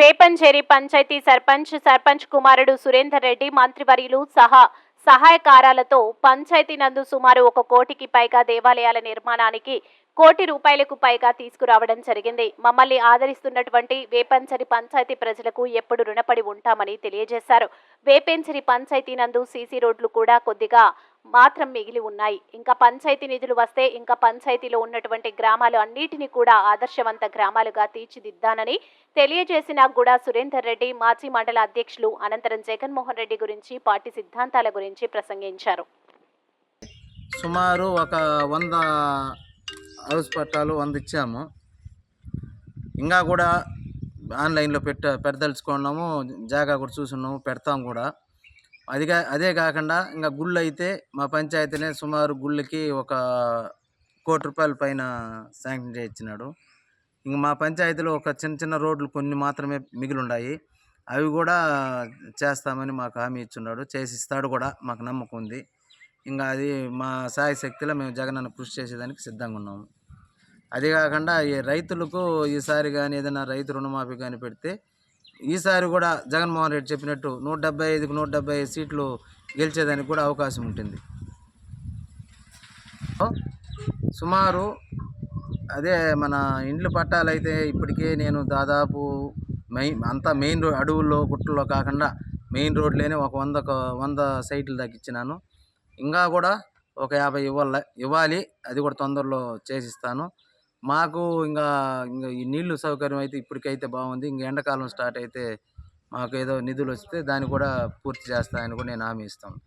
వేపంచేరి పంచాయతీ సర్పంచ్ సర్పంచ్ కుమారుడు సురేందర్ రెడ్డి మంత్రివర్యులు సహా సహాయకారాలతో పంచాయతీ నందు సుమారు ఒక కోటికి పైగా దేవాలయాల నిర్మాణానికి కోటి రూపాయలకు పైగా తీసుకురావడం జరిగింది. మమ్మల్ని ఆదరిస్తున్నటువంటి వేపంచరి పంచాయతీ ప్రజలకు ఎప్పుడు రుణపడి ఉంటామని తెలియజేశారు. వేపంచరి పంచాయతీ నందు సీసీ రోడ్లు కూడా కొద్దిగా మాత్రం మిగిలి ఉన్నాయి. ఇంకా పంచాయతీ నిధులు వస్తే ఇంకా పంచాయతీలో ఉన్నటువంటి గ్రామాలు అన్నిటినీ కూడా ఆదర్శవంత గ్రామాలుగా తీర్చిదిద్దానని తెలియజేసిన కూడా సురేందర్ రెడ్డి మాజీ మండల అధ్యక్షులు అనంతరం జగన్మోహన్ రెడ్డి గురించి పార్టీ సిద్ధాంతాల గురించి ప్రసంగించారు. సుమారు ఒక వంద హౌస్ పట్టాలు వంద ఇచ్చాము. ఇంకా కూడా ఆన్లైన్లో పెట్ట పెడదలుచుకున్నాము. జాగా కూడా చూసున్నాము పెడతాం కూడా. అదిగా అదే కాకుండా ఇంకా గుళ్ళు అయితే మా పంచాయతీనే సుమారు గుళ్ళకి ఒక కోటి రూపాయల పైన శాంక్షన్ చేయించినాడు. ఇంక మా పంచాయతీలో ఒక చిన్న చిన్న రోడ్లు కొన్ని మాత్రమే మిగిలి ఉన్నాయి అవి కూడా చేస్తామని మాకు హామీ ఇచ్చున్నాడు. చేసిస్తాడు కూడా మాకు నమ్మకం ఉంది. ఇంకా అది మా సాయ శక్తిలో మేము జగనన్న కృషి చేసేదానికి సిద్ధంగా ఉన్నాము. అది కాకుండా ఈ రైతులకు ఈసారి కానీ ఏదైనా రైతు రుణమాఫీ కానీ పెడితే ఈసారి కూడా జగన్మోహన్ రెడ్డి చెప్పినట్టు నూట డెబ్బై ఐదుకు నూట డెబ్బై ఐదు సీట్లు గెలిచేదానికి కూడా అవకాశం ఉంటుంది. సుమారు అదే మన ఇండ్లు పట్టాలు అయితే ఇప్పటికే నేను దాదాపు మెయిన్ అంతా మెయిన్ రోడ్ అడవుల్లో గుట్టల్లో కాకుండా మెయిన్ రోడ్లోనే ఒక వంద వంద సైట్లు తగ్గించినాను. ఇంకా కూడా ఒక యాభై ఇవ్వాలి ఇవ్వాలి అది కూడా తొందరలో చేసిస్తాను. మాకు ఇంకా ఇంకా ఈ నీళ్ళు సౌకర్యం అయితే ఇప్పటికైతే బాగుంది. ఇంక ఎండాకాలం స్టార్ట్ అయితే మాకు ఏదో నిధులు వస్తే దాన్ని కూడా పూర్తి చేస్తానని కూడా నేను హామీ ఇస్తాను